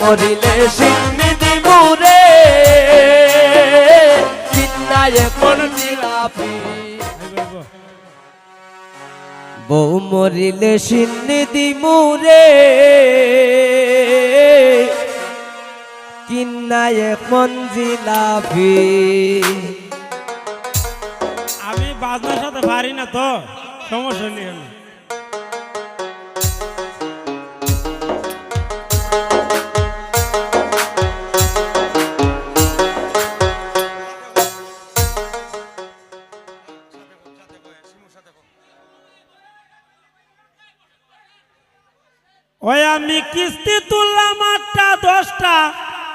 মরিলে সিন্নিধি মুরে। চিন্নায় কোন জিলাপি বউ মরিলে সিন্নিধি মুরে। কিন্নায় কোন জিলাপি। আমি বাজনার সাথে পারি না তো, সমস্যা নেই ওই আমি কিস্তি তুললাম আটটা দশটা।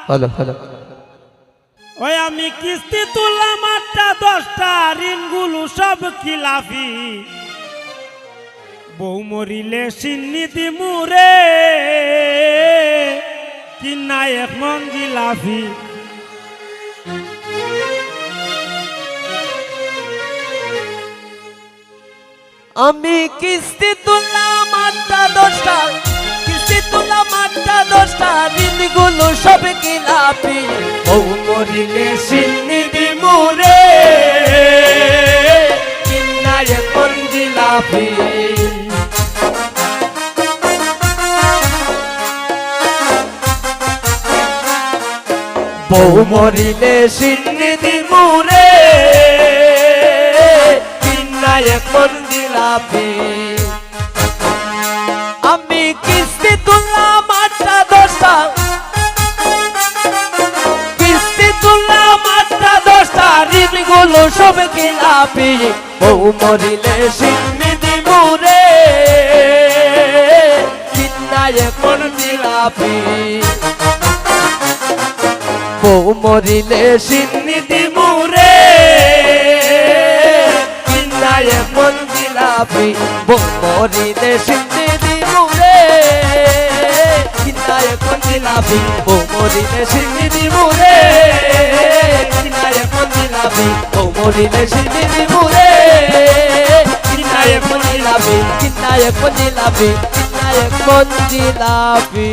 হ্যালো হ্যালো ওই আমি কিস্তি তুললাম আটটা দশটা ঋণগুলো সব খিলাফি। বউ মরিলে সিন্নিতি মুরে কিনা এক মন জিলাফি। আমি কিস্তি তুললাম ও মরিলে সিন্নিধি মুরে কিন্নায় কোন জিলাপি মরিলে সিন্নিধি মুরে কিন্নায় কোন সব কিলাপি বউ মরিলে সিন্নিধি মুরে। কিন্নায় কোন জিলাপি বউ মরিলে সিন্নিধি মুরে। কিন্নায় কোন জিলাপি বউ মরিলে সিন্নিধি মুরে। কিন্নায় কোন জিলাপি বউ মরিলে সিন্নিধি মুরে। মরিলে সিন্নিধি মুরে কিন্নায় কোন জিলাপি কিন্নায় কোন জিলাপি কিন্নায় কোন জিলাপি